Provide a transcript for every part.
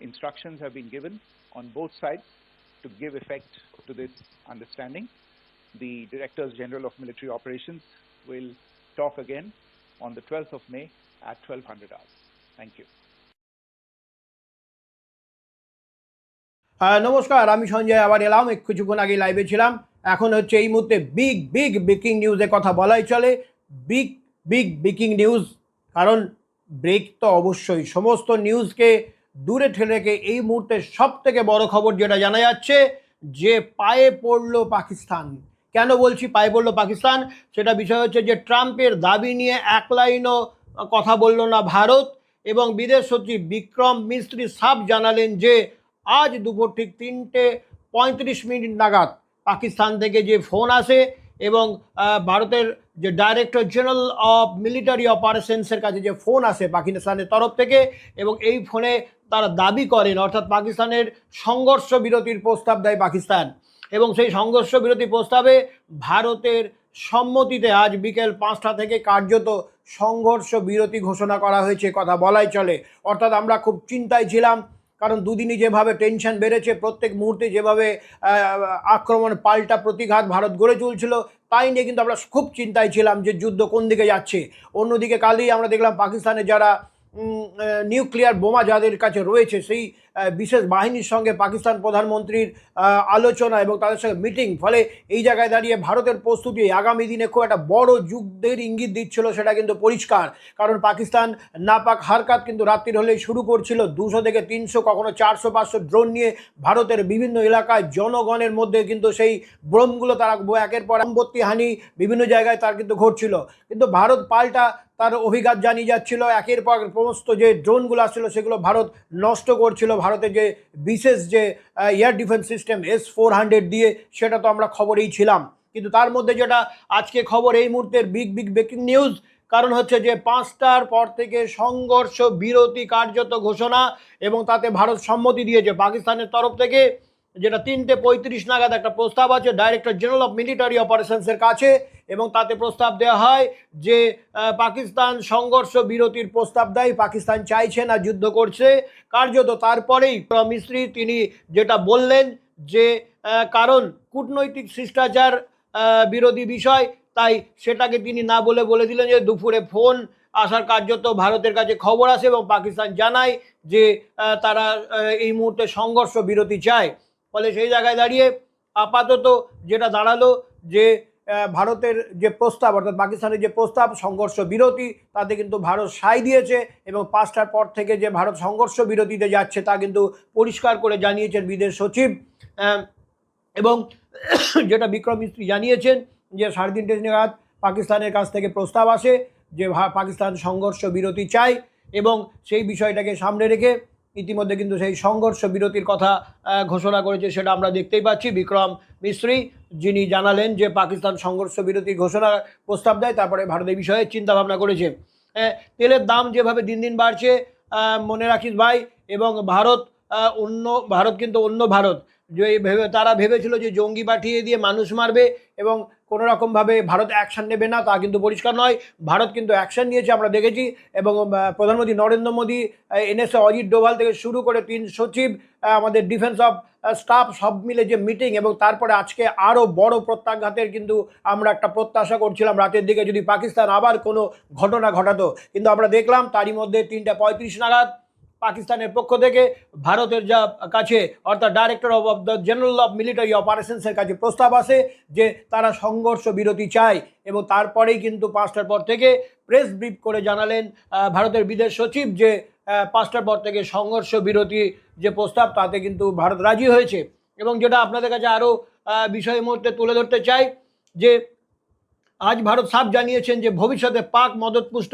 Instructions have been given on both sides to give effect to this understanding. The Directors General of Military Operations will talk again on the 12th of May at 1200 hours. Thank you. নমস্কার আমি সঞ্জয় আবার এলাম কিছুক্ষণ আগে লাইভে ছিলাম এখন হচ্ছে এই মুহূর্তে বিগ বিগ ব্রেকিং নিউজের কথা বলাই চলে বিগ বিগ ব্রেকিং নিউজ কারণ ব্রেক তো অবশ্যই সমস্ত নিউজকে দূরে ঠেলে রেখে এই মুহূর্তে সব থেকে বড় খবর যেটা জানা যাচ্ছে যে পায়ে পড়ল পাকিস্তান। কেন বলছি পায়ে পড়ল পাকিস্তান? সেটা বিষয় হচ্ছে যে ট্রাম্পের দাবি নিয়ে এক লাইনও কথা বলল না ভারত এবং বিদেশ সচিব বিক্রম মিস্ত্রি সাফ জানালেন যে আজ দুপুর ঠিক তিনটে পঁয়ত্রিশ মিনিট নাগাদ পাকিস্তান থেকে যে ফোন আসে এবং ভারতের যে ডাইরেক্টর জেনারেল অফ মিলিটারি অপারেশনসের কাছে যে ফোন আসে পাকিস্তানের তরফ থেকে এবং এই ফোনে তারা দাবি করেন, অর্থাৎ পাকিস্তানের সংঘর্ষ বিরতির প্রস্তাব দেয় পাকিস্তান। এবং সেই সংঘর্ষ বিরতি প্রস্তাবে ভারতের সম্মতিতে আজ বিকেল পাঁচটা থেকে কার্যত সংঘর্ষ বিরতি ঘোষণা করা হয়েছে, কথা বলাই চলে। অর্থাৎ আমরা খুব চিন্তায় ছিলাম, কারণ দুদিনই যেভাবে টেনশন বেড়েছে, প্রত্যেক মুহূর্তে যেভাবে আক্রমণ পাল্টা প্রতিঘাত ভারত গড়ে তুলছিল তাই নিয়ে কিন্তু আমরা খুব চিন্তায় ছিলাম যে যুদ্ধ কোন দিকে যাচ্ছে। অন্যদিকে কালই আমরা দেখলাম পাকিস্তানে যারা নিউক্লিয়ার বোমা যাদের কাছে রয়েছে, সেই বিশেষ বাহিনীর সঙ্গে পাকিস্তান প্রধানমন্ত্রীর আলোচনা এবং তাদের সঙ্গে মিটিং। ফলে এই জায়গায় দাঁড়িয়ে ভারতের প্রস্তুতি আগামী দিনে খুব একটা বড় যুদ্ধের ইঙ্গিত দিচ্ছিল সেটা কিন্তু পরিষ্কার। কারণ পাকিস্তান নাপাক হারকাত কিন্তু রাত্রির হলেই শুরু করছিল। দুশো থেকে তিনশো, কখনো চারশো, পাঁচশো ড্রোন নিয়ে ভারতের বিভিন্ন এলাকায় জনগণের মধ্যে কিন্তু সেই ব্রমগুলো তারা একের পর সম্পত্তি হানি বিভিন্ন জায়গায় তার কিন্তু ঘটছিল। কিন্তু ভারত পাল্টা তার অভিঘাত জানিয়ে যাচ্ছিল। একের পর সমস্ত যে ড্রোনগুলো আসছিল সেগুলো ভারত নষ্ট করছিল। ভারতের যে বিশেষ যে air defence system S four hundred দিয়ে, সেটা তো আমরা খবরেই ছিলাম। কিন্তু তার মধ্যে যেটা আজকে খবর, এই মুহূর্তের বিগ বিগ ব্রেকিং নিউজ কারণ হচ্ছে যে পাঁচটার পর থেকে সংঘর্ষ, বিরতি কার্যত ঘোষণা, এবং তাতে ভারত সম্মতি দিয়েছে পাকিস্তানের তরফ থেকে, যেটা তিনটে পঁয়ত্রিশ নাগাদ একটা প্রস্তাব আছে ডাইরেক্টর জেনারেল অফ মিলিটারি অপারেশনসের কাছে। এবং তাতে প্রস্তাব দেওয়া হয় যে পাকিস্তান সংঘর্ষ বিরতির প্রস্তাব দেয়, পাকিস্তান চাইছে না যুদ্ধ করছে। কার্যত তারপরেই মিস্ত্রি তিনি যেটা বললেন যে কারণ কূটনৈতিক শিষ্টাচার বিরোধী বিষয়, তাই সেটাকে তিনি না বলে বলে দিলেন যে, দুপুরে ফোন আসার কার্যত ভারতের কাছে খবর আসে এবং পাকিস্তান জানায় যে তারা এই মুহূর্তে সংঘর্ষ বিরতি চায়। ফলে সেই জায়গায় দাঁড়িয়ে আপাতত যেটা দাঁড়াল যে ভারতের যে প্রস্তাব, অর্থাৎ পাকিস্তানের যে প্রস্তাব, সংঘর্ষ বিরতি তাতে কিন্তু ভারত সাই দিয়েছে এবং পাঁচটার পর থেকে যে ভারত সংঘর্ষ বিরতিতে যাচ্ছে, তা কিন্তু পরিষ্কার করে জানিয়েছেন বিদেশ সচিব। এবং যেটা বিক্রম মিস্ত্রি জানিয়েছেন যে সাড়ে তিনটে নাগাদ পাকিস্তানের কাছ থেকে প্রস্তাব আসে যে পাকিস্তান সংঘর্ষ বিরতি চায় এবং সেই বিষয়টাকে সামনে রেখে ইতিমধ্যে কিন্তু সেই সংঘর্ষ বিরতির কথা ঘোষণা করেছে সেটা আমরা দেখতেই পাচ্ছি। বিক্রম মিস্ত্রি, যিনি জানালেন যে পাকিস্তান সংঘর্ষ বিরতির ঘোষণা প্রস্তাব দেয়, তারপরে ভারত এই বিষয়ে চিন্তা ভাবনা করেছে তেলের দাম যেভাবে দিন দিন বাড়ছে মনে রাখিস ভাই, এবং ভারত অন্য, ভারত কিন্তু অন্য ভারত। যে ভেবে, তারা ভেবেছিল যে জঙ্গি পাঠিয়ে দিয়ে মানুষ মারবে এবং কোনো রকমভাবে ভারত অ্যাকশন নেবে না, তা কিন্তু পরিষ্কার নয়। ভারত কিন্তু অ্যাকশন নিয়েছে, আমরা দেখেছি। এবং প্রধানমন্ত্রী নরেন্দ্র মোদী এনএসএ অজিত ডোভাল থেকে শুরু করে তিন সচিব আমাদের ডিফেন্স অফ স্টাফ সব মিলে যে মিটিং এবং তারপরে আজকে আরও বড় প্রত্যাঘাতের কিন্তু আমরা একটা প্রত্যাশা করছিলাম রাতের দিকে, যদি পাকিস্তান আবার কোনো ঘটনা ঘটাতো। কিন্তু আমরা দেখলাম তারই মধ্যে তিনটা পঁয়ত্রিশ নাগাদ পাকিস্তানের পক্ষ থেকে ভারতের যা কাছে, অর্থাৎ director of the general of military অপারেশনসের কাছে প্রস্তাব আসে যে তারা সংঘর্ষ বিরতি চায় এবং তারপরেই কিন্তু পাঁচটার পর থেকে প্রেস ব্রিফ করে জানালেন ভারতের বিদেশ সচিব যে পাঁচটার পর থেকে সংঘর্ষ বিরতি যে প্রস্তাব তাতে কিন্তু ভারত রাজি হয়েছে। এবং যেটা আপনাদের কাছে আরও বিষয় মুহূর্তে তুলে ধরতে চাই যে আজ ভারত সাফ জানিয়েছেন যে ভবিষ্যতে পাক মদতপুষ্ট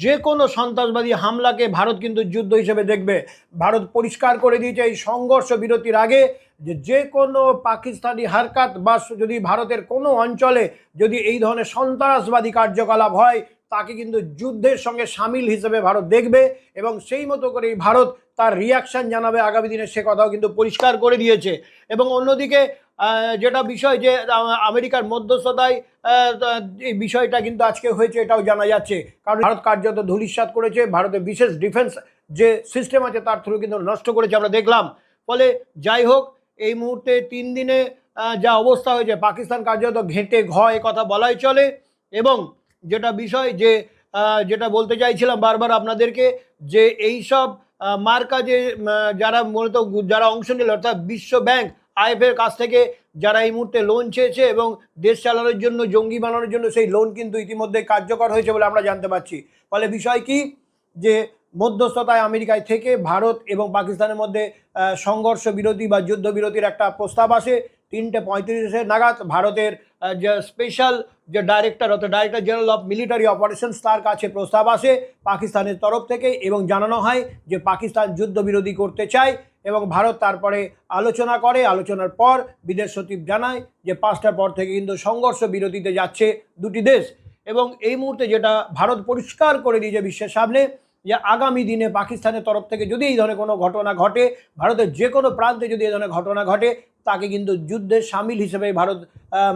যে কোনো সন্ত্রাসবাদী হামলাকে ভারত কিন্তু যুদ্ধ হিসেবে দেখবে। ভারত পরিষ্কার করে দিয়েছে এই সংঘর্ষ বিরতির আগে যে যে কোনো পাকিস্তানি হারকাত বা যদি ভারতের কোনো অঞ্চলে যদি এই ধরনের সন্ত্রাসবাদী কার্যকলাপ হয়, তাকে কিন্তু যুদ্ধের সঙ্গে সামিল হিসেবে ভারত দেখবে এবং সেই মতো করেই ভারত তার রিয়াকশন জানাবে আগামী দিনে, সে কথাও কিন্তু পরিষ্কার করে দিয়েছে। এবং অন্যদিকে যেটা বিষয় যে আমেরিকার মধ্যস্থতায় এই বিষয়টা কিন্তু আজকে হয়েছে, এটাও জানা যাচ্ছে। কারণ ভারত কার্যত ধূলিসাৎ করেছে, ভারতের বিশেষ ডিফেন্স যে সিস্টেম আছে, তার থ্রু কিন্তু নষ্ট করেছে আমরা দেখলাম। ফলে যাই হোক, এই মুহূর্তে তিন দিনে যা অবস্থা হয়েছে, পাকিস্তান কার্যত ঘেঁটে ঘ কথা বলাই চলে। এবং যেটা বিষয় যে যেটা বলতে চাইছিলাম বারবার আপনাদেরকে, যে এই সব মার্কা যে যারা মূলত যারা অংশ নিল, অর্থাৎ বিশ্ব ব্যাংক আইএফের কাছ থেকে যারা এই মুহূর্তে লোন চেয়েছে এবং দেশ চালানোর জন্য, জঙ্গি বানানোর জন্য সেই লোন কিন্তু ইতিমধ্যে কার্যকর হয়েছে বলে আমরা জানতে পারছি। ফলে বিষয় কি? যে মধ্যস্থতায় আমেরিকায় থেকে ভারত এবং পাকিস্তানের মধ্যে সংঘর্ষ বিরতি বা যুদ্ধ বিরতির একটা প্রস্তাব আসে। তিনটে পঁয়ত্রিশে নাগাদ ভারতের যে স্পেশাল যে ডাইরেক্টর অর্থাৎ director general of military operations তার কাছে প্রস্তাব আসে পাকিস্তানের তরফ থেকে এবং জানানো হয় যে পাকিস্তান যুদ্ধবিরোধী করতে চায় এবং ভারত তারপরে আলোচনা করে, আলোচনার পর বিদেশ সচিব জানায় যে পাঁচটার পর থেকে কিন্তু সংঘর্ষ বিরতিতে যাচ্ছে দুটি দেশ এবং এই মুহূর্তে যেটা ভারত পরিষ্কার করে দিয়েছে বিশ্বের সামনে যে আগামী দিনে পাকিস্তানের তরফ থেকে যদি এই ধরনের কোনো ঘটনা ঘটে, ভারতের যে কোনো প্রান্তে যদি এই ধরনের ঘটনা ঘটে তাকে কিন্তু যুদ্ধের সামিল হিসেবে ভারত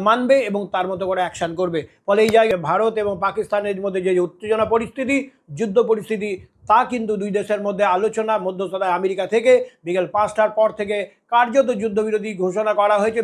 মানবে এবং তার মতো করে অ্যাকশান করবে। ফলে এই জায়গায় ভারত এবং পাকিস্তানের মধ্যে যে উত্তেজনা পরিস্থিতি, যুদ্ধ পরিস্থিতি, তা কিন্তু দুই দেশের মধ্যে আলোচনা, মধ্যস্থতায় আমেরিকা থেকে বিকেল পাঁচটার পর থেকে কার্যত যুদ্ধবিরোধী ঘোষণা করা হয়েছে।